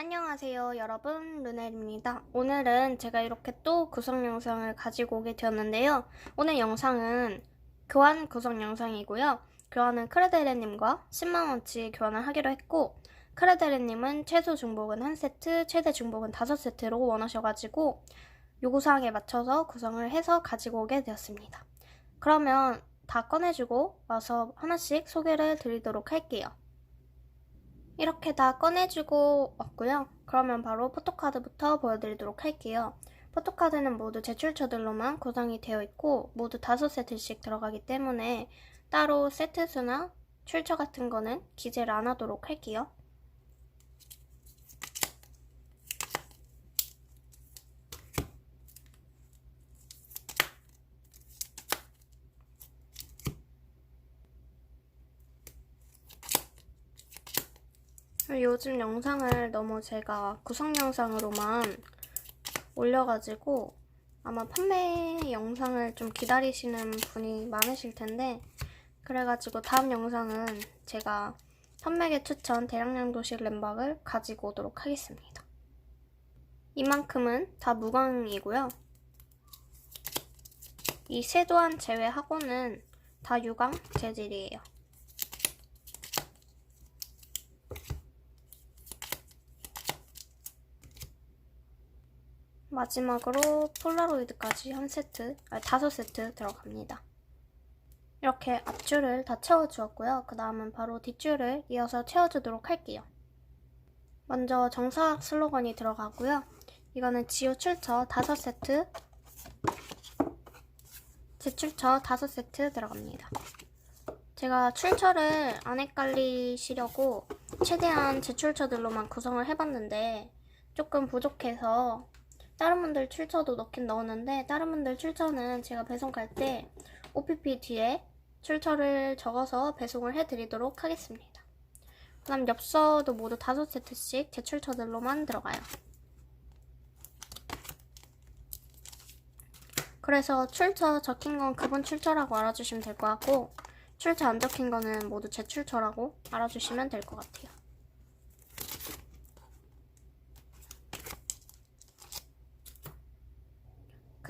안녕하세요 여러분. 루넬입니다. 오늘은 제가 이렇게 또 구성 영상을 가지고 오게 되었는데요. 오늘 영상은 교환 구성 영상이고요. 교환은 크레데레님과 10만원치 교환을 하기로 했고 크레데레님은 최소 중복은 한 세트 최대 중복은 다섯 세트로 원하셔가지고 요구사항에 맞춰서 구성을 해서 가지고 오게 되었습니다. 그러면 다 꺼내주고 와서 하나씩 소개를 드리도록 할게요 이렇게 다 꺼내주고 왔고요. 그러면 바로 포토카드부터 보여드리도록 할게요. 포토카드는 모두 제출처들로만 구성이 되어 있고 모두 5세트씩 들어가기 때문에 따로 세트 수나 출처 같은 거는 기재를 안 하도록 할게요. 요즘 영상을 너무 제가 구성 영상으로만 올려가지고 아마 판매 영상을 좀 기다리시는 분이 많으실 텐데 그래가지고 다음 영상은 제가 판매계 추천 대량량 도식 램박을 가지고 오도록 하겠습니다. 이만큼은 다 무광이고요. 이 세 도안 제외하고는 다 유광 재질이에요. 마지막으로 폴라로이드까지 한 세트, 아니 다섯 세트 들어갑니다. 이렇게 앞줄을 다 채워주었고요. 그 다음은 바로 뒷줄을 이어서 채워주도록 할게요. 먼저 정사각 슬로건이 들어가고요. 이거는 지우 출처 다섯 세트, 제출처 다섯 세트 들어갑니다. 제가 출처를 안 헷갈리시려고 최대한 제출처들로만 구성을 해봤는데 조금 부족해서 다른 분들 출처도 넣긴 넣었는데 다른 분들 출처는 제가 배송 갈 때 OPP 뒤에 출처를 적어서 배송을 해드리도록 하겠습니다. 그 다음 엽서도 모두 5세트씩 제 출처들로만 들어가요. 그래서 출처 적힌 건 그분 출처라고 알아주시면 될 것 같고 출처 안 적힌 거는 모두 제 출처라고 알아주시면 될 것 같아요.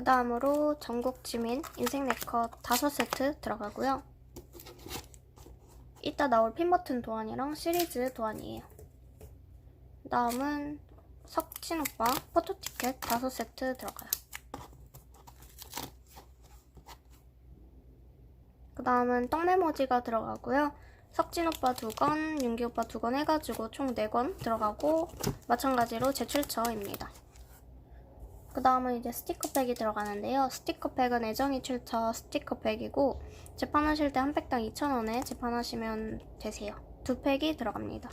그 다음으로 전국 지민 인생 네컷 5세트 들어가고요. 이따 나올 핀 버튼 도안이랑 시리즈 도안이에요. 그 다음은 석진 오빠 포토 티켓 5세트 들어가요. 그 다음은 떡메모지가 들어가고요. 석진 오빠 두 건, 윤기 오빠 두 건 해가지고 총 4건 들어가고 마찬가지로 제출처입니다. 그 다음은 이제 스티커팩이 들어가는데요. 스티커팩은 애정이 출처 스티커팩이고 재판하실 때 한 팩당 2,000원에 재판하시면 되세요. 두 팩이 들어갑니다.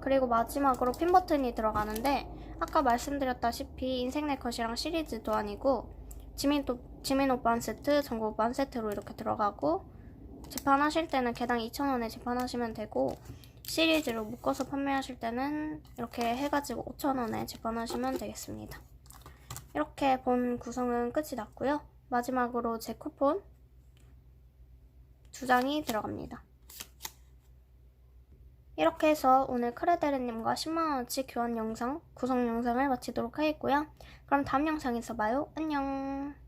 그리고 마지막으로 핀 버튼이 들어가는데 아까 말씀드렸다시피 인생 네컷이랑 시리즈 도안이고 지민, 또, 지민 한 세트, 오빠 한 세트로 이렇게 들어가고 재판하실 때는 개당 2,000원에 재판하시면 되고 시리즈로 묶어서 판매하실 때는 이렇게 해가지고 5,000원에 재판하시면 되겠습니다. 이렇게 본 구성은 끝이 났고요. 마지막으로 제 쿠폰 두 장이 들어갑니다. 이렇게 해서 오늘 크레데르님과 10만원어치 교환 영상, 구성 영상을 마치도록 하겠고요. 그럼 다음 영상에서 봐요. 안녕.